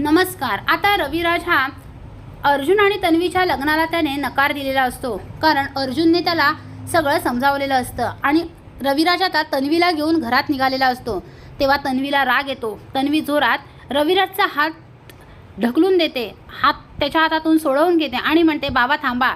नमस्कार. आता रविराज हा अर्जुन आणि तन्वीच्या लग्नाला त्याने नकार दिलेला असतो. कारण अर्जुनने त्याला सगळं समजावलेलं असतं आणि रविराज आता तन्वीला घेऊन घरात निघालेला असतो. तेव्हा तन्वीला राग येतो. तन्वी जोरात रविराजचा हात ढकलून देते. हात त्याच्या हातातून सोडवून घेते आणि म्हणते बाबा थांबा.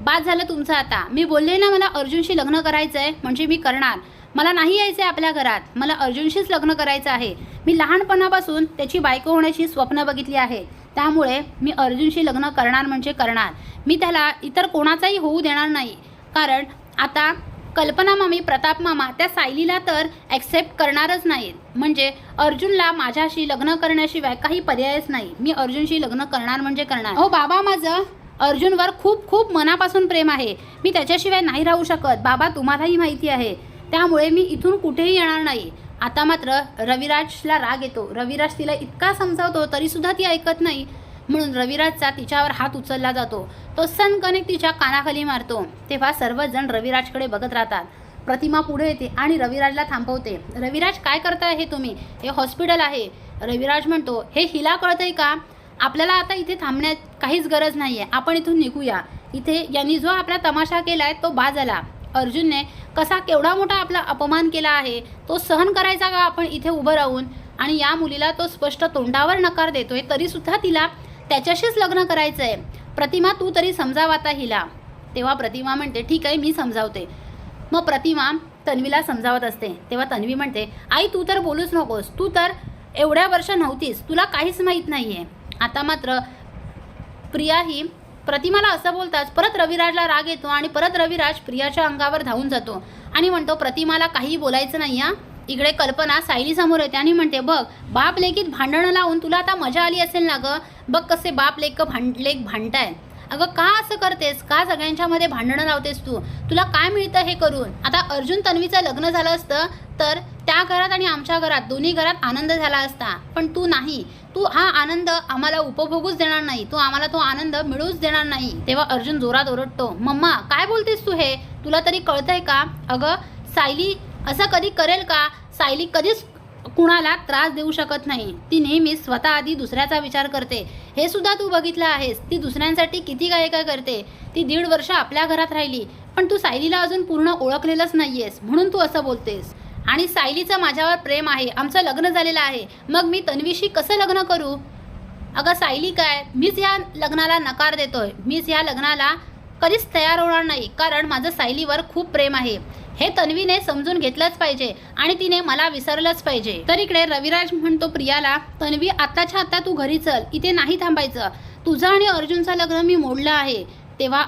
बाद झालं तुमचं आता. मी बोलले ना मला अर्जुनशी लग्न करायचं आहे म्हणजे मी करणार. मला नाही यायचं आहे आपल्या घरात. मला अर्जुनशीच लग्न करायचं आहे. मी लहानपणापासून त्याची बायको होण्याची स्वप्न बघितली आहे. त्यामुळे मी अर्जुनशी लग्न करणार म्हणजे करणार. मी त्याला इतर कोणाचाही होऊ देणार नाही. कारण आता कल्पना मामी प्रताप मामा त्या सायलीला तर ॲक्सेप्ट करणारच नाहीत. म्हणजे अर्जुनला माझ्याशी लग्न करण्याशिवाय काही पर्यायच नाही. मी अर्जुनशी लग्न करणार म्हणजे करणार. हो बाबा माझं. अर्जुनवर खूप खूप मनापासून प्रेम आहे. मी त्याच्याशिवाय नाही राहू शकत. बाबा तुम्हालाही माहिती आहे. त्यामुळे मी इथून कुठेही येणार नाही. आता मात्र रविराजला राग येतो. रविराज तिला इतका समजावतो तरीसुद्धा ती ऐकत नाही. म्हणून रविराजचा तिच्यावर हात उचलला जातो. तो सनकनेक तिच्या कानाखाली मारतो. तेव्हा सर्वजण रविराजकडे बघत राहतात. प्रतिमा पुढे येते आणि रविराजला थांबवते. रविराज काय करताय हे तुम्ही? हे हॉस्पिटल आहे. रविराज म्हणतो हे हिला कळतंय का? आपल्याला आता इथे थांबण्यात काहीच गरज नाही आहे आपण इथून निघूया. इथे यांनी जो आपला तमाशा केला आहे तो बाद झाला अर्जुनने कसा केवढा मोठा आपला अपमान केला आहे तो सहन करायचा का आपण इथे उभं राहून? आणि या मुलीला तो स्पष्ट तोंडावर नकार देतोय तरीसुद्धा तिला त्याच्याशीच लग्न करायचं आहे प्रतिमा तू तरी समजाव आता हिला. तेव्हा प्रतिमा म्हणते ठीक आहे मी समजावते. मग प्रतिमा तन्वीला समजावत असते. तेव्हा तन्वी म्हणते आई तू तर बोलूच नकोस. तू तर एवढ्या वर्ष नव्हतीस. तुला काहीच माहीत नाही आहे आता मात्र प्रिया ही प्रतिमाला असं बोलताच परत रविराजला राग येतो आणि परत रविराज प्रियाच्या अंगावर धावून जातो. आणि म्हणतो प्रतिमाला काही बोलायचं नाही हा. इकडे कल्पना सायली समोर येते आणि म्हणते बघ बाप लेकीत भांडणं लावून तुला आता मजा आली असेल ना गं? बघ कसे बाप लेक भांड लेख भांडतायत. अगं का असं करतेस? का सगळ्यांच्यामध्ये भांडणं लावतेस तू? तुला काय मिळतं हे करून? आता अर्जुन तन्वीचं लग्न झालं असतं तर त्या घरात आणि आमच्या घरात दोन्ही घरात आनंद झाला असता. पण तू नाही. तू हा आनंद आम्हाला उपभोगूच देणार नाही. तू आम्हाला तो आनंद मिळूच देणार नाही. तेव्हा अर्जुन जोरात ओरडतो मम्मा काय बोलतेस तू हे? तुला तरी कळतंय का? अगं सायली असं कधी करेल का? सायली कधीच कुणाला त्रास देऊ शकत नाही. ती नेहमी स्वतः आधी दुसऱ्याचा विचार करते. हे सुद्धा तू बघितलं आहेस. ती दुसऱ्यांसाठी किती काय काय करते. ती दीड वर्ष आपल्या घरात राहिली. पण तू सायलीला अजून पूर्ण ओळखलेलंच नाहीयेस. म्हणून तू असं बोलतेस. आणि सायलीचं माझ्यावर प्रेम आहे आमचं लग्न झालेलं आहे. मग मी तन्वीशी कसं लग्न करू? अगं सायली काय? मीच ह्या लग्नाला नकार देतोय. मीच ह्या लग्नाला कधीच तयार होणार नाही कारण माझं सायलीवर खूप प्रेम आहे. हे तन्वीने समजून घेतलंच पाहिजे आणि तिने मला विसरलंच पाहिजे. तर इकडे रविराज म्हणतो प्रियाला तन्वी आत्ताच्या आत्ता तू घरी चल. इथे नाही थांबायचं. तुझं आणि अर्जुनचं लग्न मी मोडलं आहे. तेव्हा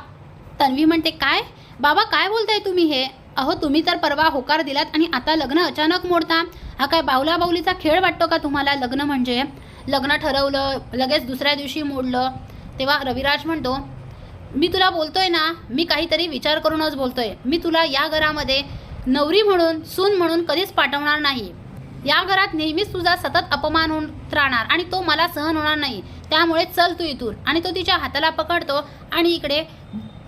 तन्वी म्हणते काय? बाबा काय बोलताय तुम्ही हे? अहो तुम्ही तर परवा होकार दिलात आणि आता लग्न अचानक मोडता. हा काय बावला बावलीचा खेळ वाटतो का तुम्हाला लग्न म्हणजे? लग्न ठरवलं लगेच दुसऱ्या दिवशी मोडलं. तेव्हा रविराज म्हणतो मी तुला बोलतोय ना मी काहीतरी विचार करूनच बोलतोय. मी तुला या घरामध्ये नवरी म्हणून सून म्हणून कधीच पाठवणार नाही. या घरात नेहमीच तुझा सतत अपमान होत राहणार आणि तो मला सहन होणार नाही. त्यामुळे चल तू इथून. आणि तो तिच्या हाताला पकडतो आणि इकडे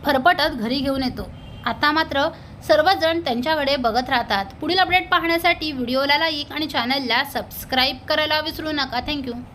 फरफटत घरी घेऊन येतो. आता मात्र सर्वजण त्यांच्याकडे बघत राहतात. पुढील अपडेट पाहण्यासाठी व्हिडिओला लाईक आणि चॅनलला सबस्क्राईब करायला विसरू नका. थँक्यू